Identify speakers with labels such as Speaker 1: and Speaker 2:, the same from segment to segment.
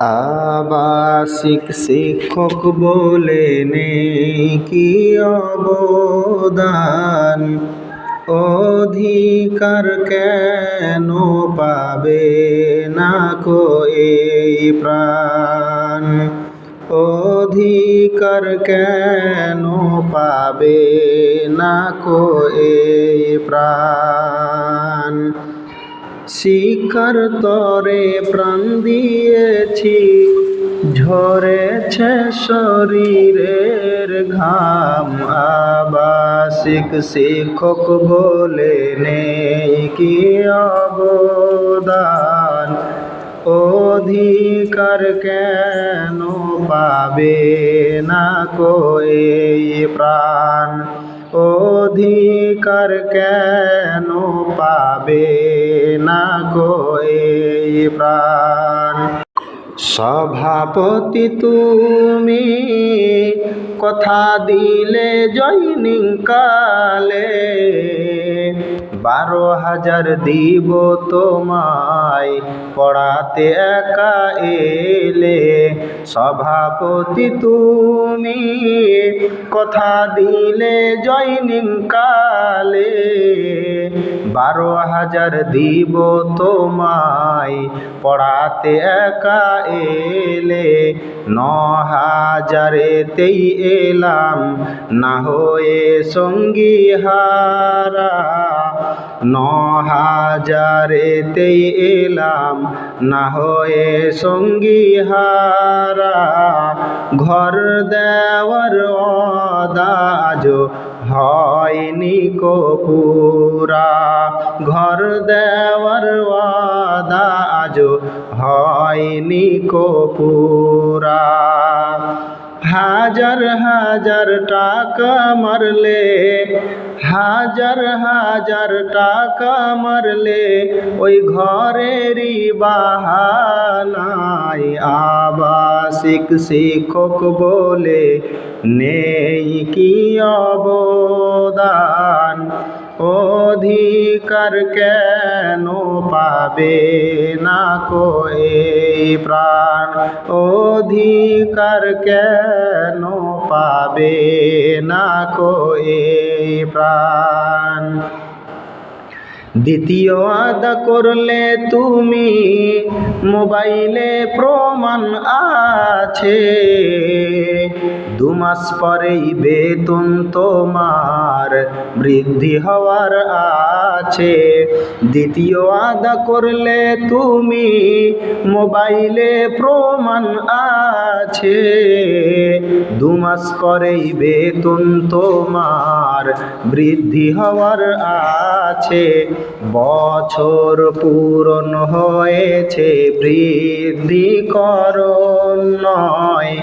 Speaker 1: আবাসিক শিক্ষক বলে কি অবদান? অধিকার কেন পাবে না কো এই প্রাণ? অধিকার কেন পাবে না কো এই প্রাণ? শিকার তরে প্রাণ দিয়েছি, ঝরেছে শরীরের ঘাম। আবাসিক শিক্ষক বলে নেই কি অবদান? অধিকার কেন পাবে না কই প্রাণ? অধিকার কেন পাবে না কই প্রাণ? সভাপতি তুমি কথা দিলে জয়নিং কালে বারো হাজার দিব তোমায়। পড়াতে একা এলে সভাপতি তুমি কথা দিলে জয়নিং কালে বারো হাজার দিব তোমায়। পড়াতে একা এলে ন হাজারেতেই এলাম। না হয়ে সঙ্গী হারা ন হাজারেতেই এলাম। না হয়ে সঙ্গী হারা। ঘর দেওয়ার অদাজ হয়নি কপুরা। ঘর দেওয়ার ওয়াদা আজ হয়নি কপুরা। হাজার হাজার টাকা মারলে, হাজার হাজার টাকা মারলে, ওই ঘরেরই বাহানায় আবাসিক শিক্ষক বলে নেই কি অবদান? অধিকার কেন পাবে না কই প্রাণ? অধিকার কেন পাবে না কই প্রাণ? দ্বিতীয় আদা করলে তুমি মোবাইলে প্রমাণ আছে। দু মাস পরেই বেতন তোমার বৃদ্ধি হওয়ার আছে। দ্বিতীয় আদা করলে তুমি মোবাইলে প্রমাণ আছে। দু মাস পরেই বেতন তোমার বৃদ্ধি হওয়ার আছে। বছর পূরণ হয়েছে বৃদ্ধি করণ নয়।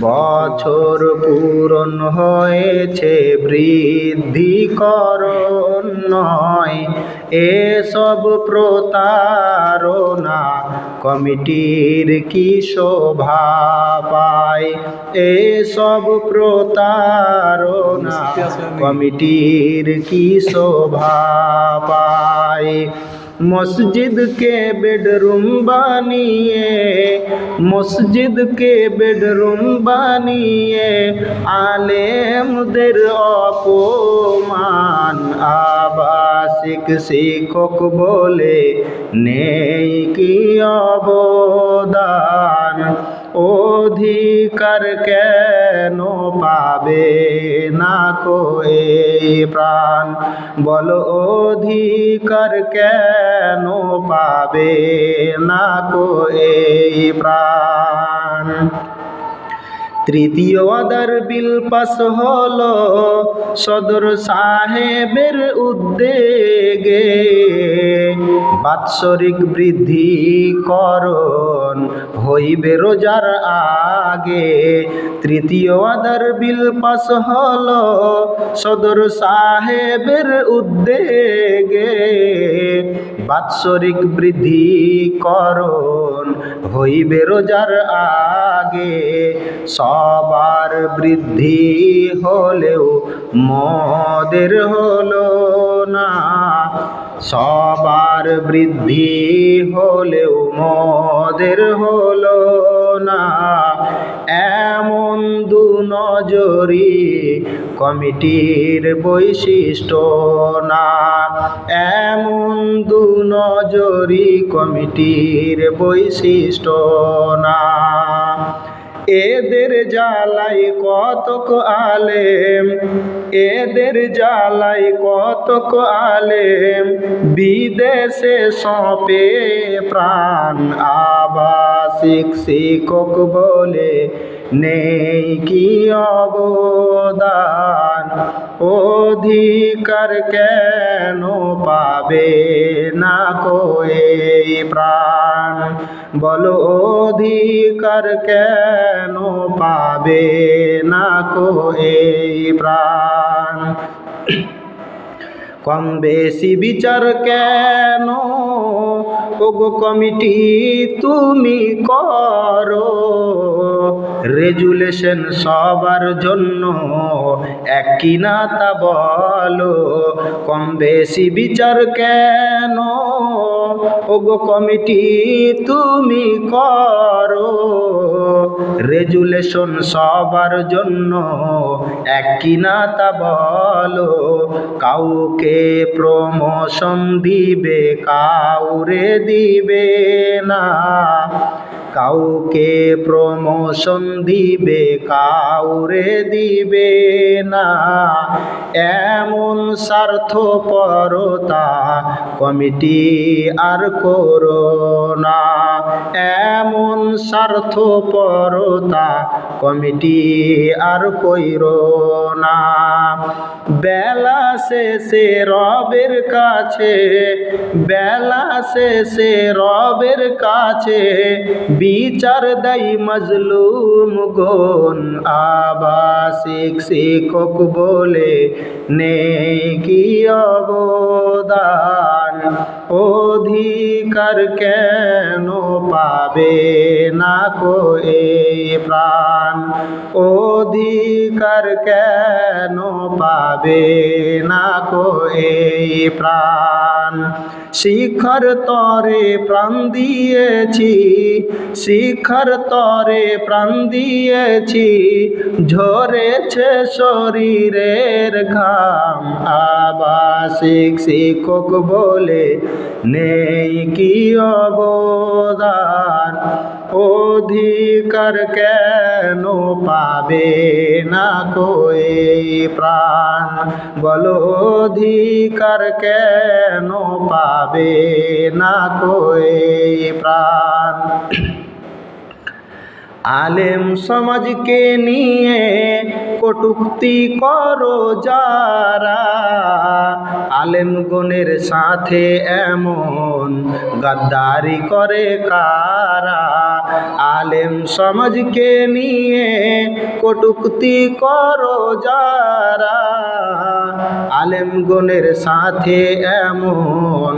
Speaker 1: বছর পূরণ হয়েছে বৃদ্ধি নয়। এসব প্রতারণা কমিটির কি শোভা পায়? এসব প্রতারণা কমিটির কি শোভা পায়? মসজিদকে বেডরুম বানিয়ে মসজিদকে বেডরুম বানিয়ে আলেমদের অপমান আবাসিক শিক্ষক বলে নেই কি অবদান অধিকার কেন পাবে না কই প্রাণ? বল অধিকার কেন পাবে না কই প্রাণ? তৃতীয় আদার বিল পাস হলো সদর সাহেবের উদ্যোগে। বাৎসরিক বৃদ্ধি করণ হইবে রোজার আগে। তৃতীয় আদার বিল পাস হলো সদর সাহেবের উদ্যোগে। বাৎসরিক বৃদ্ধি করণ হইবে রোজার আগে। সবার বৃদ্ধি হলেও মদের হলো না। সবার বৃদ্ধি হলেও মদ তোমাদের হলো না। এমন দু নজরি কমিটির বৈশিষ্ট্য না। এমন দু নজরি কমিটির বৈশিষ্ট্য না। এদের জালাই কতক আলেম এদের জালাই কতক আলেম বিদেশে সপে প্রাণ আবাসিক শিক্ষক বলে নেই কি অবদান অধিকার কেন পাবে না কোয়ে প্রাণ? বলো অধিকার কেন পাবে না কোয়ে প্রাণ? কম বেশি বিচার কেন ওগো কমিটি, তুমি করো। রেজুলেশন সবার জন্য একই না তা বলো। কম বেশি বিচার কেন? ওগো কমিটি, তুমি করো। রেজুলেশন সবার জন্য একই না তা বলো। কাউকে প্রমোশন দিবে, কাউরে দিবে না। কাউকে প্রমোশন দিবে, কাউরে দিবে না। এমন স্বার্থপরতা কমিটি আর করো না। এমন স্বার্থপরতা কমিটি আর কইর না। বেলা শেষে রবের কাছে, বেলা শেষে রবের কাছে বিচার দেয় মজলুম গন আবাসিক শিক্ষক বলে নেই কি অবদান? অধিকার কেন পাবে না কো এই প্রাণ? অধিকার কেন পাবে না কো এই প্রাণ? শিখর তরে প্রাণ দিয়েছি, শিখর তরে প্রাণ দিয়েছি। ঝরেছে শরীরের ঘাম, আবাসিক শিক্ষক বলে নেই কি অবদান? অধিকার কেন পাবে না কোয়ে প্রাণ? বলো অধিকার কেন পাবে না কোয়ে প্রাণ? আলেম সমাজকে নিয়ে কটুক্তি করো যারা আলেম গণের সাথে এমন গাদ্দারি করে কারা? আলেম সমাজকে নিয়ে কটুক্তি করো যারা আলেম গণের সাথে এমন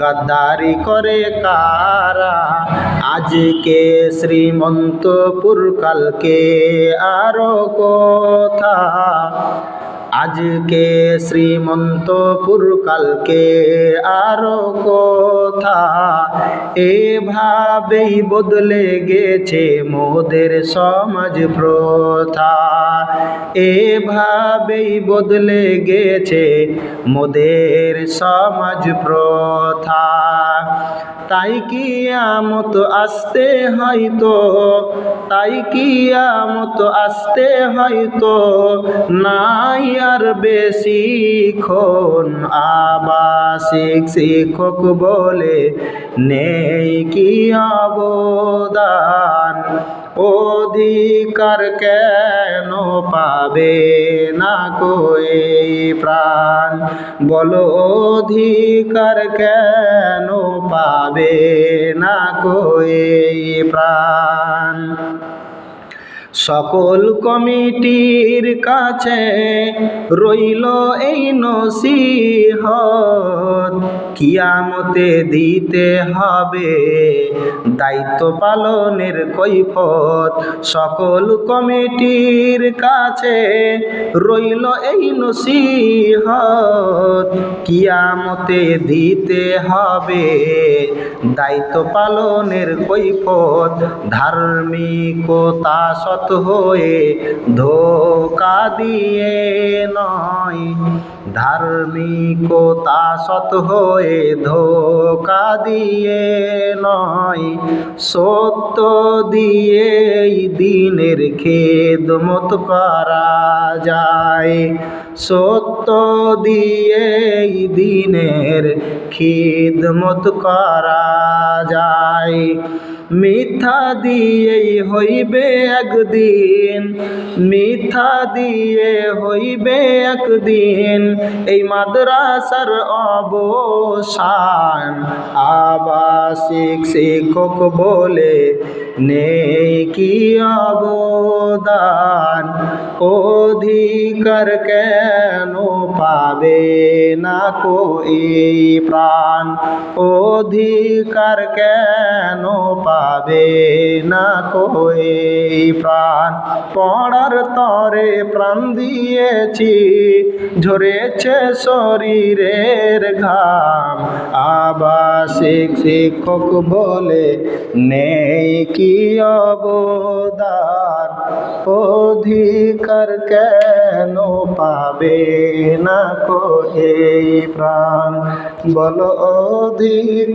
Speaker 1: গাদ্দারি করে কারা? আজকে শ্রীমন্তপুর কালকে আরও কথা। আজকে শ্রীমন্তপুর, কালকে আরও কথা। এভাবেই বদলে গেছে মোদের সমাজ প্রথা। এভাবেই বদলে গেছে মোদের সমাজ প্রথা। তাই কি আমত আসতে হয়তো, তাই কি আমত আসতে হয়তো, নাই আর বেশি খন আবাসিক শিক্ষক বলে নেই কি অবদান। অধিকার কেন পাবে না কোই প্রাণ? বলো অধিকার কেন পাবে না কোই প্রাণ? সকল কমিটির কাছে রইল এই নসিহত। কিয়ামতে দিতে হবে। দায়িত্ব পালনের কৈফত সকল কমিটির কাছে রইল এই নসিহত। কিয়ামতে দিতে হবে। দায়িত্ব পালনের কৈফত ধার্মিকতা সৎ হয়ে ধোকা দিয়ে নয়। ধার্মিকতা সৎ হয়ে ধোকা দিয়ে নয়, সত্য দিয়ে দিনের খেদমত করা যায়। সত্য দিয়ে দিনের খিদমত করা যায়। মিথ্যা দিয়েই হইবে একদিন, মিথ্যা দিয়ে হইবে একদিন। এই মাদ্রাসার অবসান আবাসিক শিক্ষক বলে নেই কি অবদান? অধিকার কেন পাবে না কই প্রাণ? অধিকার কেন পাবে না কই? প্রাণ পড়ার তরে প্রাণ দিয়েছি, ঝরেছে শরীরের ঘাম। আবাসিক শিক্ষক বলে, নেই কি অবদান? অধিকার কেন পাবে না কই? প্রাণ বল অধিক